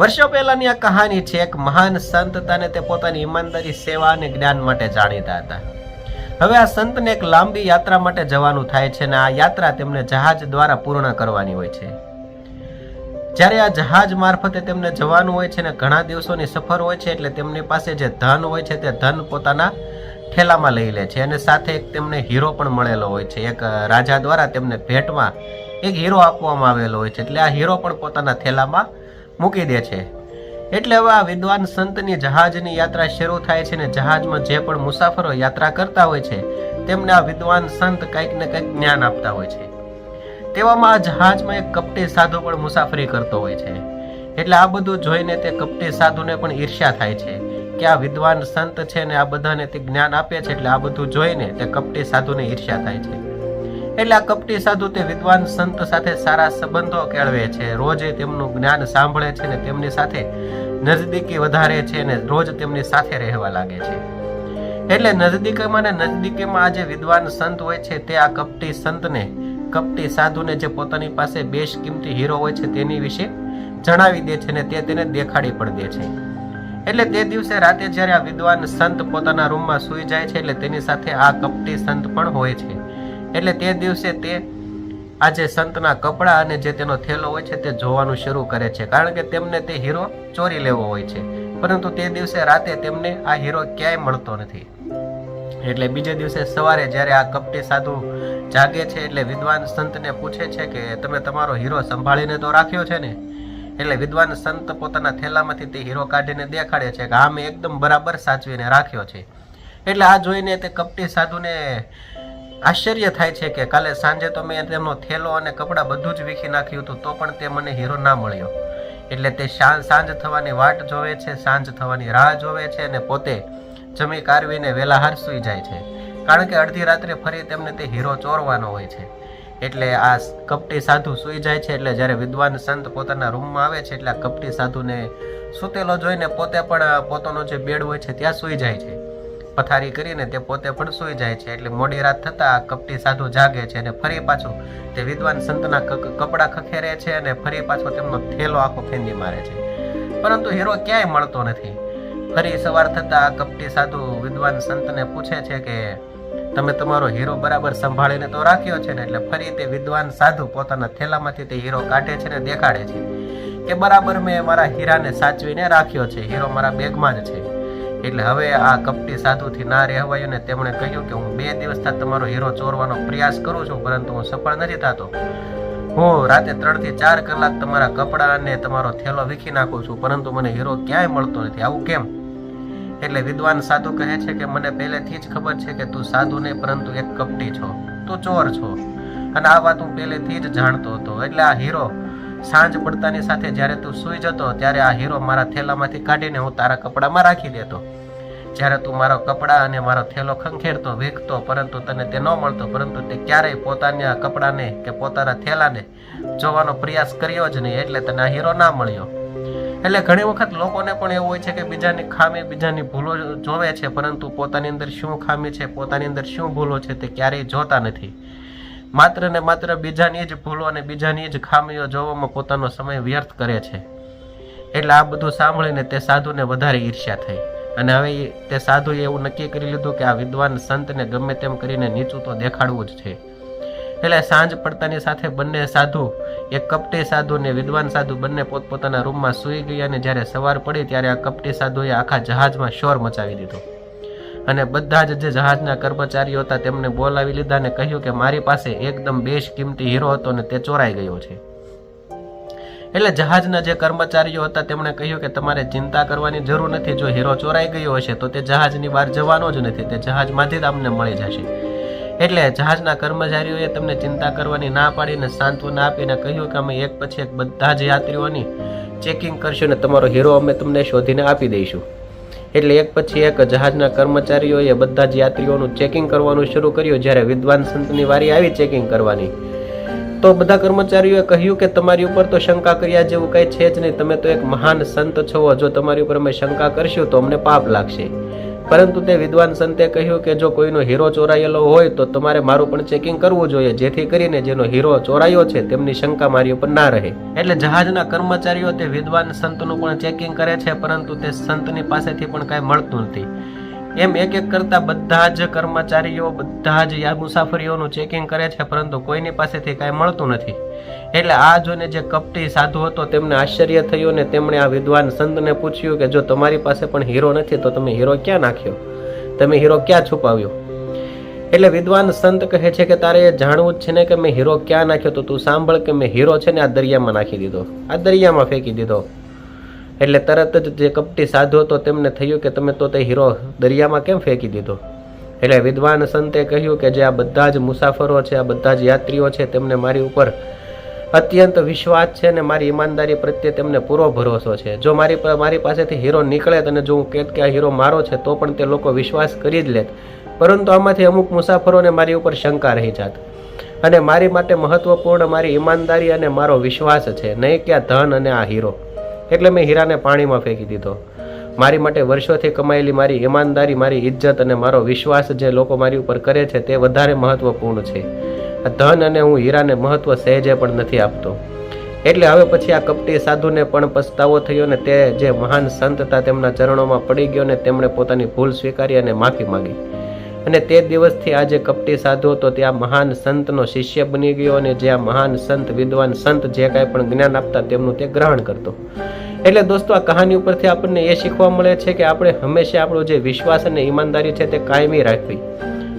વર્ષો પહેલાની આ કહાની છે, એક મહાન સંત હતા અને તે પોતાની ઈમાનદારી, સેવા અને જ્ઞાન માટે જાણીતા હતા. હવે આ સંતને એક લાંબી યાત્રા માટે જવાનું થાય છે અને આ યાત્રા તેમને જહાજ દ્વારા પૂર્ણ કરવાની હોય છે. જ્યારે આ જહાજ મારફતે તેમને જવાનું હોય છે અને ઘણા દિવસોની સફર હોય છે એટલે તેમની પાસે જે ધન હોય છે તે ધન પોતાના ઠેલામાં લઈ લે છે અને સાથે એક તેમને હીરો પણ મળેલો હોય છે. એક રાજા દ્વારા તેમને ભેટમાં એક હીરો આપવામાં આવેલો હોય છે. એટલે આ હીરો પણ પોતાના થેલામાં મૂકી દે છે. એટલે હવે આ વિદ્વાન સંતની જહાજની યાત્રા શરૂ થાય છે ને જહાજમાં જે પણ મુસાફરો યાત્રા કરતા હોય છે, તેમને આ વિદ્વાન સંત કંઈક ને કંઈક જ્ઞાન આપતા હોય છે. તેવામાં આ જહાજમાં એક કપટી સાધુ પણ મુસાફરી કરતો હોય છે. એટલે આ બધું જોઈને તે કપટી સાધુને પણ ઈર્ષ્યા થાય છે કે આ વિદ્વાન સંત છે ને આ બધાને તે જ્ઞાન આપે છે, એટલે આ બધું જોઈને તે કપટી સાધુને ઈર્ષ્યા થાય છે. એટલે આ કપટી સાધુ તે વિદ્વાન સંત સાથે સારા સંબંધો કેળવે છે. રોજ તેમનું જ્ઞાન સાંભળે છે ને તેમની સાથે નજદીકી વધારે છે ને રોજ તેમની સાથે રહેવા લાગે છે. એટલે નજદીકમાં ને નજદીકીમાં આ જે વિદ્વાન સંત હોય છે તે આ કપટી સંતને, કપટી સાધુને જે પોતાની પાસે બેશ કિંમતી હીરો હોય છે તેની વિશે જણાવી દે છે ને તે તેને દેખાડી પણ દે છે. એટલે તે દિવસે રાતે જ્યારે આ વિદ્વાન સંત પોતાના રૂમમાં સૂઈ જાય છે એટલે તેની સાથે આ કપટી સંત પણ હોય છે. એટલે તે દિવસે તે આ જે સંતના કપડાં અને જે તેનો થેલો હોય છે તે જોવાનું શરૂ કરે છે. કારણ કે તેમને તે હીરો ચોરી લેવો હોય છે. પરંતુ તે દિવસે રાતે તેમને આ હીરો ક્યાંય મળતો નથી. એટલે બીજે દિવસે સવારે જ્યારે આ કપટી સાધુ જાગે છે એટલે વિદ્વાન સંતને પૂછે છે કે તમે તમારો હીરો સંભાળીને તો રાખ્યો છે ને? એટલે વિદ્વાન સંત પોતાના થેલામાંથી તે હીરો કાઢીને દેખાડે છે કે આ મેં એકદમ બરાબર સાચવીને રાખ્યો છે. એટલે આ જોઈને તે કપટી સાધુને આશ્ચર્ય થાય છે કે કાલે સાંજે તો મેં તેમનો થેલો અને કપડાં બધું જ વીખી નાખ્યું હતું, તો પણ તે મને હીરો ના મળ્યો. એટલે તે સાંજ થવાની વાટ જોવે છે, સાંજ થવાની રાહ જોવે છે અને પોતે જમી કારવીને વેલા હાર સૂઈ જાય છે. કારણ કે અડધી રાત્રે ફરી તેમને તે હીરો ચોરવાનો હોય છે. એટલે આ કપટી સાધુ સૂઈ જાય છે, એટલે જ્યારે વિદ્વાન સંત પોતાના રૂમમાં આવે છે, એટલે આ કપટી સાધુને સૂતેલો જોઈને પોતે પણ પોતાનો જે બેડ હોય છે, ત્યાં સૂઈ જાય છે. પથારી કરીને તે પોતે પણ સૂઈ જાય છે. એટલે મોડી રાત થતાં કપટી સાધુ જાગે છે અને ફરી પાછું તે વિદ્વાન સંતના કપડાં ખખેરે છે અને ફરી પાછો તેમનો થેલો આખો ફેંદી મારે છે. પરંતુ હીરો ક્યાંય મળતો નથી. ફરી સવાર થતાં કપટી સાધુ વિદ્વાન સંતને પૂછે છે કે, તમે તમારો હીરો બરાબર સંભાળીને તો રાખ્યો છે ને? એટલે ફરી તે વિદ્વાન સાધુ પોતાના થેલામાંથી તે હીરો કાઢે છે ને દેખાડે છે કે, બરાબર મેં મારા હીરાને સાચવીને રાખ્યો છે. હીરો મારા બેગમાં જ છે. એટલે હવે આ કપટી સાધુથી ના રહેવાયું ને તેમણે કહ્યું કે હું બે દિવસથી તમારો હીરો ચોરવાનો પ્રયાસ કરું છું, પરંતુ હું સફળ નથી થતો. હું રાતે ત્રણથી ચાર કલાક તમારા કપડાં અને તમારો થેલો વીખી નાખું છું, પરંતુ મને હીરો ક્યાંય મળતો નથી. આવું કેમ? એટલે વિદ્વાન સાધુ કહે છે કે મને પહેલેથી જ ખબર છે કે તું સાધુ નહીં, પરંતુ એક કપટી છો. તું ચોર છો. અને આ વાત હું પહેલેથી જ જાણતો હતો. એટલે આ હીરો સાંજ પડતાની સાથે જ્યારે તું સૂઈ જતો, ત્યારે આ હીરો મારા થેલામાંથી કાઢીને હું તારા કપડામાં રાખી દેતો. જ્યારે તું મારો કપડાં અને મારો થેલો ખંખેરતો વીખતો પરંતુ તને તે ન મળતો, પરંતુ તે ક્યારેય પોતાના કપડાને કે પોતાના થેલાને જોવાનો પ્રયાસ કર્યો જ નહીં, એટલે તને આ હીરો ના મળ્યો. એટલે ઘણી વખત લોકોને પણ એવું હોય છે કે બીજાની ખામી, બીજાની ભૂલો જોવે છે, પરંતુ પોતાની અંદર શું ખામી છે, પોતાની અંદર શું ભૂલો છે તે ક્યારેય જોતા નથી. માત્ર ને માત્ર બીજાની જ ભૂલો અને બીજાની જ ખામીઓ જોવામાં પોતાનો સમય વ્યર્થ કરે છે. એટલે આ બધું સાંભળીને તે સાધુને વધારે ઈર્ષ્યા થઈ. અને હવે તે સાધુએ એવું નક્કી કરી લીધું કે આ વિદ્વાન સંતને ગમે તેમ કરીને નીચું તો દેખાડવું જ છે. એટલે સાંજ પડતાની સાથે બંને સાધુ એક કપટી સાધુ ને વિદ્વાન સાધુ બંને પોતપોતાના રૂમમાં સૂઈ ગયા અને જ્યારે સવાર પડી ત્યારે આ કપટી સાધુએ આખા જહાજમાં શોર મચાવી દીધો. અને બધા જ જે જહાજના કર્મચારીઓ હતા તેમને બોલાવી લીધા અને કહ્યું કે મારી પાસે એકદમ બેશ કિંમતી હીરો હતો ને તે ચોરાઈ ગયો છે. એટલે જહાજના જે કર્મચારીઓ હતા તેમણે કહ્યું કે તમારે ચિંતા કરવાની જરૂર નથી, જો હીરો ચોરાઈ ગયો હશે તો તે જહાજની બહાર જવાનો જ નથી, તે જહાજમાંથી જ અમને મળી જશે. એટલે જહાજના કર્મચારીઓએ તમને ચિંતા કરવાની ના પાડીને સાંત્વના આપીને કહ્યું કે અમે એક પછી એક બધા જ યાત્રીઓની ચેકિંગ કરશું અને તમારો હીરો અમે તમને શોધીને આપી દઈશું. એટલે એક પછી એક જહાજના કર્મચારીઓએ બધા જ યાત્રીઓનું ચેકિંગ કરવાનું શરૂ કર્યું, જ્યારે વિદ્વાન સંતની વારી આવી ચેકિંગ કરવાની. તો બધા કર્મચારીઓએ કહ્યું કે તમારી ઉપર તો શંકા કર્યા જેવું કંઈ છે જ નહીં. તમે તો એક મહાન સંત છો, જો તમારી ઉપર અમે શંકા કરશું તો અમને પાપ લાગશે. પરંતુ તે વિદ્વાન સંતે કહ્યું કે જો કોઈનો હીરો ચોરાયેલો હોય તો તમારે મારું પણ ચેકિંગ કરવું જોઈએ, જેથી કરીને જેનો હીરો ચોરાયો છે તેમની શંકા મારી ઉપર ના રહે. એટલે જહાજના કર્મચારીઓ તે વિદ્વાન સંતનું પણ ચેકિંગ કરે છે, પરંતુ તે સંતની પાસેથી પણ કાંઈ મળતું નથી. એમ એક એક કરતા બધા જ કર્મચારીઓ, બધા જ યા મુસાફરીઓનું ચેકિંગ કરે છે, પરંતુ કોઈની પાસેથી કાંઈ મળતું નથી. એટલે આ જોને જે કપટી સાધુ હતો, તેમને આશ્ચર્ય થયું ને તેમણે આ વિદ્વાન સંતને પૂછ્યું કે, જો તમારી પાસે પણ હીરો નથી, તો તમે હીરો ક્યાં નાખ્યો? તમે હીરો ક્યાં છુપાવ્યો? એટલે વિદ્વાન સંત કહે છે કે, તારે એ જાણવું જ છે ને કે મેં હીરો ક્યાં નાખ્યો, તો તું સાંભળ કે મેં હીરો છે ને આ દરિયામાં નાખી દીધો. આ દરિયામાં ફેંકી દીધો. એટલે તરત જ જે કપટી સાધુ હતો તેમને થયું કે તમે તો તે હીરો દરિયામાં કેમ ફેંકી દીધો? એટલે વિદ્વાન સંતે કહ્યું કે જે આ બધા જ મુસાફરો છે, આ બધા જ યાત્રીઓ છે, તેમને મારી ઉપર અત્યંત વિશ્વાસ છે અને મારી ઈમાનદારી પ્રત્યે તેમને પૂરો ભરોસો છે. જો મારી મારી પાસેથી હીરો નીકળે અને જો હું કહેત કે આ હીરો મારો છે, તો પણ તે લોકો વિશ્વાસ કરી જ લેત. પરંતુ આમાંથી અમુક મુસાફરોને મારી ઉપર શંકા રહી જાત. અને મારી માટે મહત્વપૂર્ણ મારી ઈમાનદારી અને મારો વિશ્વાસ છે. નહીં કે આ ધન અને આ હીરો. એટલે મેં હીરાને પાણીમાં ફેંકી દીધો. મારી માટે વર્ષોથી કમાયેલી મારી ઈમાનદારી, મારી ઇજ્જત અને મારો વિશ્વાસ જે લોકો મારી ઉપર કરે છે તે વધારે મહત્વપૂર્ણ છે. આ ધન અને હું હીરાને મહત્વ સહેજે પણ નથી આપતો. એટલે હવે પછી આ કપટી સાધુને પણ પસ્તાવો થયો ને તે જે મહાન સંત હતા તેમના ચરણોમાં પડી ગયો ને તેમણે પોતાની ભૂલ સ્વીકારી અને માફી માંગી. અને તે દિવસથી આ જે કપટી સાધુ હતો તે આ મહાન સંતનો શિષ્ય બની ગયો અને જે આ મહાન સંત, વિદ્વાન સંત જે કાંઈ પણ જ્ઞાન આપતા તેમનું તે ગ્રહણ કરતો. એટલે દોસ્તો, આ કહાની ઉપરથી આપણને એ શીખવા મળે છે કે આપણે હંમેશા આપણો જે વિશ્વાસ અને ઈમાનદારી છે તે કાયમી રાખવી.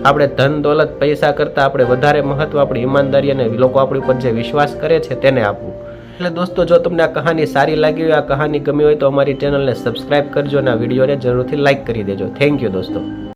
આપણે ધન, દોલત, પૈસા કરતાં આપણે વધારે મહત્વ આપણી ઈમાનદારી અને લોકો આપણી ઉપર જે વિશ્વાસ કરે છે તેને આપવું. એટલે દોસ્તો, જો તમને આ કહાની સારી લાગી હોય, આ કહાની ગમી હોય તો અમારી ચેનલને સબસ્ક્રાઈબ કરજો અને આ વિડીયોને જરૂરથી લાઇક કરી દેજો. થેન્ક યુ દોસ્તો.